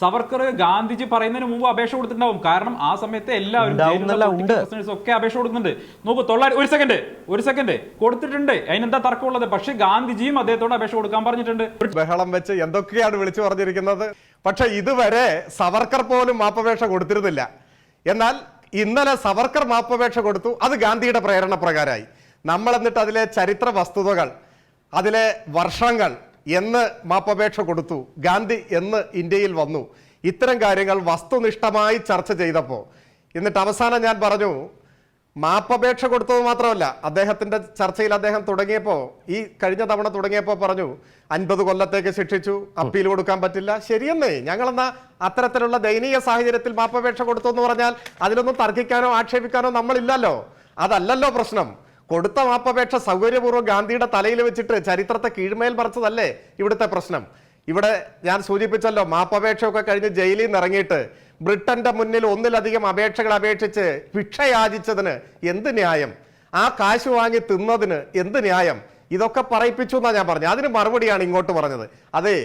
സവർക്കർ ഗാന്ധിജി പറയുന്നതിന് മുമ്പ് അപേക്ഷ കൊടുത്തിട്ടുണ്ടാവും. കാരണം ആ സമയത്ത് എല്ലാവരും ഒക്കെ അപേക്ഷ കൊടുക്കുന്നുണ്ട്. നോക്കൂ തൊള്ളായിരം ഒരു സെക്കൻഡ് ഒരു സെക്കൻഡ് കൊടുത്തിട്ടുണ്ട്. അതിനെന്താ തർക്കമുള്ളത്? പക്ഷേ ഗാന്ധിജിയും അദ്ദേഹത്തോട് അപേക്ഷ കൊടുക്കാൻ പറഞ്ഞിട്ടുണ്ട്. ബഹളം വെച്ച് എന്തൊക്കെയാണ് വിളിച്ചു പറഞ്ഞിരിക്കുന്നത്? പക്ഷെ ഇതുവരെ സവർക്കർ പോലും മാപ്പപേക്ഷ കൊടുത്തിരുന്നില്ല. എന്നാൽ ഇന്നലെ സവർക്കർ മാപ്പപേക്ഷ കൊടുത്തു. അത് ഗാന്ധിയുടെ പ്രേരണ പ്രകാരമായി നമ്മൾ എന്നിട്ട് അതിലെ ചരിത്ര വസ്തുതകൾ അതിലെ വർഷങ്ങൾ എന്ന് മാപ്പപേക്ഷ കൊടുത്തു. ഗാന്ധി എന്ന് ഇന്ത്യയിൽ വന്നു. ഇത്തരം കാര്യങ്ങൾ വസ്തുനിഷ്ഠമായി ചർച്ച ചെയ്തപ്പോൾ എന്നിട്ട് അവസാനം ഞാൻ പറഞ്ഞു മാപ്പപേക്ഷ കൊടുത്തത് മാത്രമല്ല അദ്ദേഹത്തിന്റെ ചർച്ചയിൽ അദ്ദേഹം തുടങ്ങിയപ്പോൾ ഈ കഴിഞ്ഞ തവണ തുടങ്ങിയപ്പോൾ പറഞ്ഞു അൻപത് കൊല്ലത്തേക്ക് ശിക്ഷിച്ചു അപ്പീൽ കൊടുക്കാൻ പറ്റില്ല. ശരിയെന്നേ ഞങ്ങളെന്നാ അത്തരത്തിലുള്ള ദയനീയ സാഹചര്യത്തിൽ മാപ്പപേക്ഷ കൊടുത്തു എന്ന് പറഞ്ഞാൽ അതിലൊന്നും തർക്കിക്കാനോ ആക്ഷേപിക്കാനോ നമ്മളില്ലല്ലോ. അതല്ലല്ലോ പ്രശ്നം. കൊടുത്ത മാപ്പപേക്ഷ സൗകര്യപൂർവം ഗാന്ധിയുടെ തലയിൽ വെച്ചിട്ട് ചരിത്രത്തെ കീഴ്മേൽ മറിച്ചതല്ലേ ഇവിടുത്തെ പ്രശ്നം? ഇവിടെ ഞാൻ സൂചിപ്പിച്ചല്ലോ മാപ്പപേക്ഷയൊക്കെ കഴിഞ്ഞ് ജയിലിൽ നിന്ന് ഇറങ്ങിയിട്ട് ബ്രിട്ടന്റെ മുന്നിൽ ഒന്നിലധികം അപേക്ഷകൾ അപേക്ഷിച്ച് ഭിക്ഷ യാചിച്ചതിന് എന്ത് ന്യായം? ആ കാശ് വാങ്ങി തിന്നതിന് എന്ത് ന്യായം? ഇതൊക്കെ പറയിപ്പിച്ചു എന്നാണ് ഞാൻ പറഞ്ഞത്. അതിന് മറുപടിയാണ് ഇങ്ങോട്ട് പറഞ്ഞത്. അതെ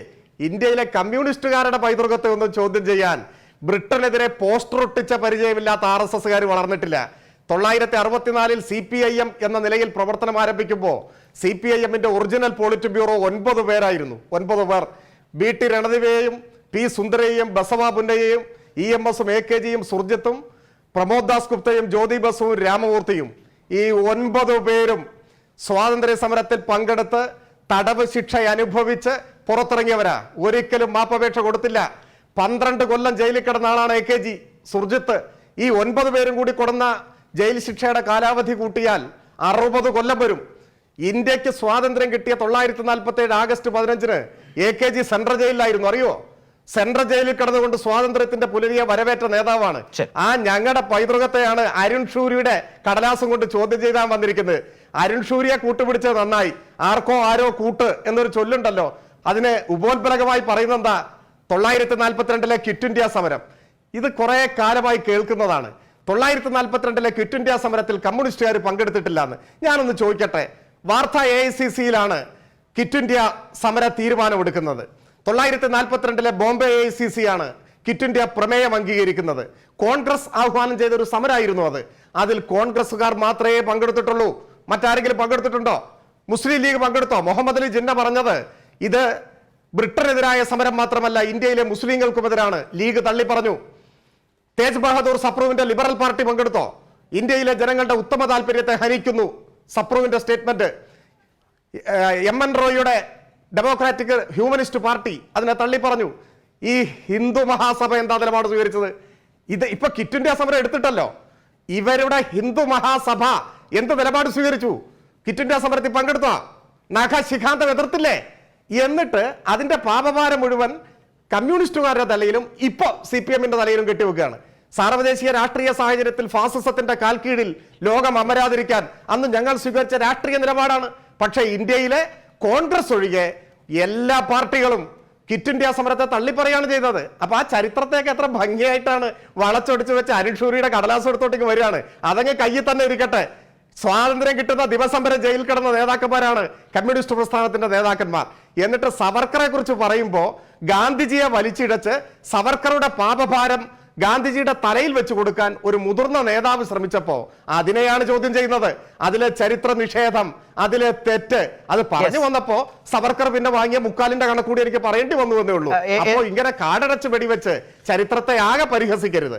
ഇന്ത്യയിലെ കമ്മ്യൂണിസ്റ്റുകാരുടെ പൈതൃകത്തെ ഒന്നും ചോദ്യം ചെയ്യാൻ ബ്രിട്ടനെതിരെ പോസ്റ്റർ ഒട്ടിച്ച പരിചയമില്ലാത്ത ആർ എസ് എസ്സുകാർ വളർന്നിട്ടില്ല. തൊള്ളായിരത്തി അറുപത്തിനാലിൽ സി പി ഐ എം എന്ന നിലയിൽ പ്രവർത്തനം ആരംഭിക്കുമ്പോൾ സി പി ഐ എമ്മിന്റെ ഒറിജിനൽ പോളിറ്റ് ബ്യൂറോ ഒൻപത് പേരായിരുന്നു. ഒൻപത് പേർ. ബി ടി രണദിവയെയും പി സുന്ദരയെയും ബസവ പുന്നയെയും ഇ എം എസും എ കെ ജിയും സുർജിത്തും പ്രമോദ് ദാസ് ഗുപ്തയും ജ്യോതി ബസുവും രാമമൂർത്തിയും ഈ ഒൻപത് പേരും സ്വാതന്ത്ര്യ സമരത്തിൽ പങ്കെടുത്ത് തടവ് ശിക്ഷ അനുഭവിച്ച് പുറത്തിറങ്ങിയവരാ. ഒരിക്കലും മാപ്പപേക്ഷ കൊടുത്തില്ല. പന്ത്രണ്ട് കൊല്ലം ജയിലിൽ കിടന്ന ആളാണ് എ കെ ജി സുർജിത്ത്. ഈ ഒൻപത് പേരും കൂടി കൊടുന്ന ജയിൽ ശിക്ഷയുടെ കാലാവധി കൂട്ടിയാൽ അറുപത് കൊല്ലം വരും. ഇന്ത്യയ്ക്ക് സ്വാതന്ത്ര്യം കിട്ടിയ തൊള്ളായിരത്തി നാൽപ്പത്തി ഏഴ് ആഗസ്റ്റ് പതിനഞ്ചിന് എ കെ ജി സെൻട്രൽ ജയിലിലായിരുന്നു. അറിയോ? സെൻട്രൽ ജയിലിൽ കിടന്നുകൊണ്ട് സ്വാതന്ത്ര്യത്തിന്റെ പുലരിയെ വരവേറ്റ നേതാവാണ്. ആ ഞങ്ങളുടെ പൈതൃകത്തെയാണ് അരുൺ ഷൂരിയുടെ കടലാസം കൊണ്ട് ചോദ്യം ചെയ്താൻ വന്നിരിക്കുന്നത്. അരുൺ ഷൂരിയെ കൂട്ടുപിടിച്ചത് നന്നായി. ആർക്കോ ആരോ കൂട്ട് എന്നൊരു ചൊല്ലുണ്ടല്ലോ. അതിനെ ഉപോത്ബലകമായി പറയുന്നത് എന്താ? തൊള്ളായിരത്തി നാൽപ്പത്തിരണ്ടിലെ ക്വിറ്റ് ഇന്ത്യ സമരം. ഇത് കുറെ കാലമായി കേൾക്കുന്നതാണ്. തൊള്ളായിരത്തി നാൽപ്പത്തിരണ്ടിലെ ക്വിറ്റ് ഇന്ത്യ സമരത്തിൽ കമ്മ്യൂണിസ്റ്റുകാർ പങ്കെടുത്തിട്ടില്ല എന്ന് ഞാനൊന്ന് ചോദിക്കട്ടെ വാർത്ത എ ഐ സി സിയിലാണ് ക്വിറ്റ് ഇന്ത്യ സമര തീരുമാനമെടുക്കുന്നത്. തൊള്ളായിരത്തി നാൽപ്പത്തിരണ്ടിലെ Bombay A I C C ആണ് ക്വിറ്റ് ഇന്ത്യ പ്രമേയം അംഗീകരിക്കുന്നത്. കോൺഗ്രസ് ആഹ്വാനം ചെയ്ത ഒരു സമരമായിരുന്നു അത്. അതിൽ കോൺഗ്രസ്സുകാർ മാത്രമേ പങ്കെടുത്തിട്ടുള്ളൂ. മറ്റാരെങ്കിലും പങ്കെടുത്തിട്ടുണ്ടോ? മുസ്ലിം ലീഗ് പങ്കെടുത്തോ? മുഹമ്മദ് അലി ജിന്ന പറഞ്ഞത് ഇത് ബ്രിട്ടനെതിരായ സമരം മാത്രമല്ല ഇന്ത്യയിലെ മുസ്ലിങ്ങൾക്കുമെതിരാണ്. ലീഗ് തള്ളി പറഞ്ഞു തേജ് ബഹദൂർ സപ്രുവിന്റെ ലിബറൽ പാർട്ടി പങ്കെടുത്തോ? ഇന്ത്യയിലെ ജനങ്ങളുടെ ഉത്തമ താല്പര്യത്തെ ഹനിക്കുന്നു സപ്രുവിന്റെ സ്റ്റേറ്റ്മെന്റ്. എം എൻ റോയിയുടെ ഡെമോക്രാറ്റിക് ഹ്യൂമനിസ്റ്റ് പാർട്ടി അതിനെ തള്ളി പറഞ്ഞു ഈ ഹിന്ദു മഹാസഭ എന്താ നിലപാട് സ്വീകരിച്ചത്? ഇത് ഇപ്പൊ കിറ്റ് ഇന്ത്യ സമരം എടുത്തിട്ടല്ലോ. ഇവരുടെ ഹിന്ദു മഹാസഭ എന്ത് നിലപാട് സ്വീകരിച്ചു? കിറ്റ് ഇന്ത്യ സമരത്തിൽ പങ്കെടുത്ത? നഖ ശിഖാന്തം എതിർത്തില്ലേ? എന്നിട്ട് അതിന്റെ പാപഭാരം മുഴുവൻ കമ്മ്യൂണിസ്റ്റുകാരുടെ തലയിലും ഇപ്പോൾ സി പി എമ്മിന്റെ തലയിലും കെട്ടിവെക്കുകയാണ്. സാർവദേശീയ രാഷ്ട്രീയ സാഹചര്യത്തിൽ ഫാസിസത്തിന്റെ കാൽക്കീഴിൽ ലോകം അമരാതിരിക്കാൻ അന്ന് ഞങ്ങൾ സ്വീകരിച്ച രാഷ്ട്രീയ നിലപാടാണ്. പക്ഷേ ഇന്ത്യയിലെ കോൺഗ്രസ് ഒഴികെ എല്ലാ പാർട്ടികളും കിറ്റ് ഇന്ത്യ സമരത്തെ തള്ളിപ്പറയാണ് ചെയ്തത്. അപ്പൊ ആ ചരിത്രത്തേക്ക് എത്ര ഭംഗിയായിട്ടാണ് വളച്ചൊടിച്ച് വെച്ച് അരുൺ കടലാസ് എടുത്തോട്ടേക്ക് വരികയാണ്. അതങ്ങ് കയ്യിൽ തന്നെ ഇരിക്കട്ടെ. സ്വാതന്ത്ര്യം കിട്ടുന്ന ദിവസം വരെ ജയിൽ കിടന്ന നേതാക്കന്മാരാണ് കമ്മ്യൂണിസ്റ്റ് പ്രസ്ഥാനത്തിന്റെ നേതാക്കന്മാർ. എന്നിട്ട് സവർക്കറെ കുറിച്ച് പറയുമ്പോൾ ഗാന്ധിജിയെ വലിച്ചിടച്ച് സവർക്കറുടെ പാപഭാരം ഗാന്ധിജിയുടെ തലയിൽ വെച്ച് കൊടുക്കാൻ ഒരു മുതിർന്ന നേതാവ് ശ്രമിച്ചപ്പോ അതിനെയാണ് ചോദ്യം ചെയ്യുന്നത്. അതിലെ ചരിത്ര നിഷേധം അതിലെ തെറ്റ് അത് പറഞ്ഞു വന്നപ്പോ സവർക്കർ പിന്നെ വാങ്ങിയ മുക്കാലിന്റെ കണക്കൂടി എനിക്ക് പറയേണ്ടി വന്നു എന്നേ ഉള്ളൂ. ഏ, ഏ, അപ്പോ ഇങ്ങനെ കാടടച്ച് വെടിവെച്ച് ചരിത്രത്തെ ആകെ പരിഹസിക്കരുത്.